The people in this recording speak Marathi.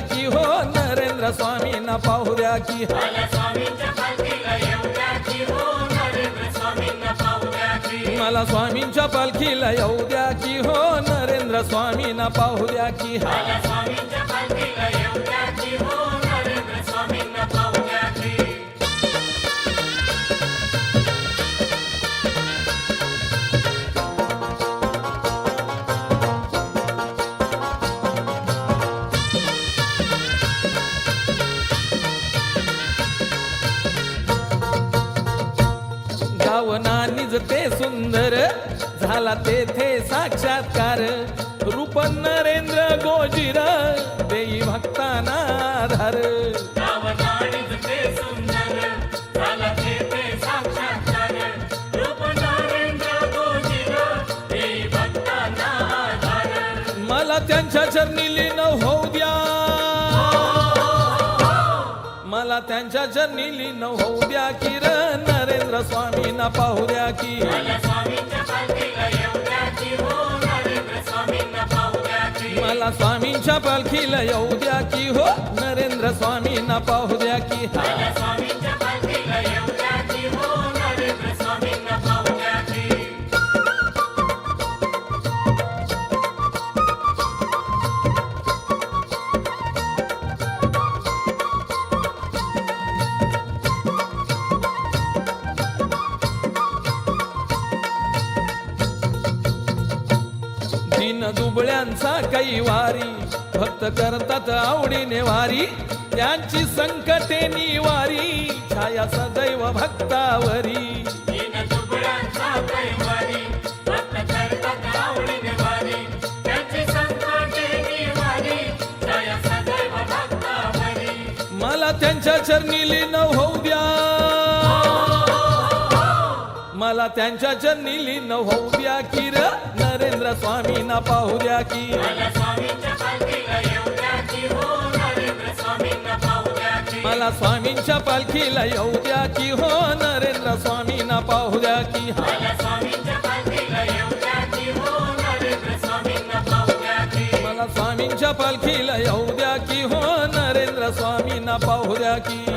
की हो मला स्वामींच्या पालखीला येऊ द्या की हो नरेंद्र स्वामींना पाहू द्या की. मला स्वामींच्या पालखीला येऊ द्या की हो नरेंद्र स्वामींना पाहू द्या की. गावना निजते सुंदर झाला तेथे साक्षात्कार. रूप नरेंद्र गोजिर देई भक्ताना आधार. गावनाडीच ते सुंदर झाला ते ते साक्षात्कार. रूप नरेंद्र गोजिर भक्तांना आधार. मला त्यांच्या चरणी लीन होऊ द्या. मला त्यांच्या चरणी लीन होऊ द्या की र. नरेंद्र स्वामींना पाहू द्या की. मला स्वामींच्या पालखीला येऊ द्या की. हो नरेंद्र स्वामींना पाहू द्या की. मला स्वामींच्या पालखीला येऊ द्या की. हो नरेंद्र स्वामींना पाहू द्या की. दुबळ्यांचा काही वारी. भक्त करतात आवडीने वारी. त्यांची संकटे निवारी. छाया सदैव भक्तावरी. कैवारी मला त्यांच्या चरणी लीन होऊ द्या. मला त्यांच्या चरणी लीन होऊ द्या की नरेंद्र स्वामींना पाहू द्या की. मला स्वामींच्या पालखीला येऊ द्या की. हो नरेंद्र स्वामींना पाहू द्या की. मला स्वामींच्या पालखीला येऊ द्या की. हो नरेंद्र स्वामींना पाहू द्या की.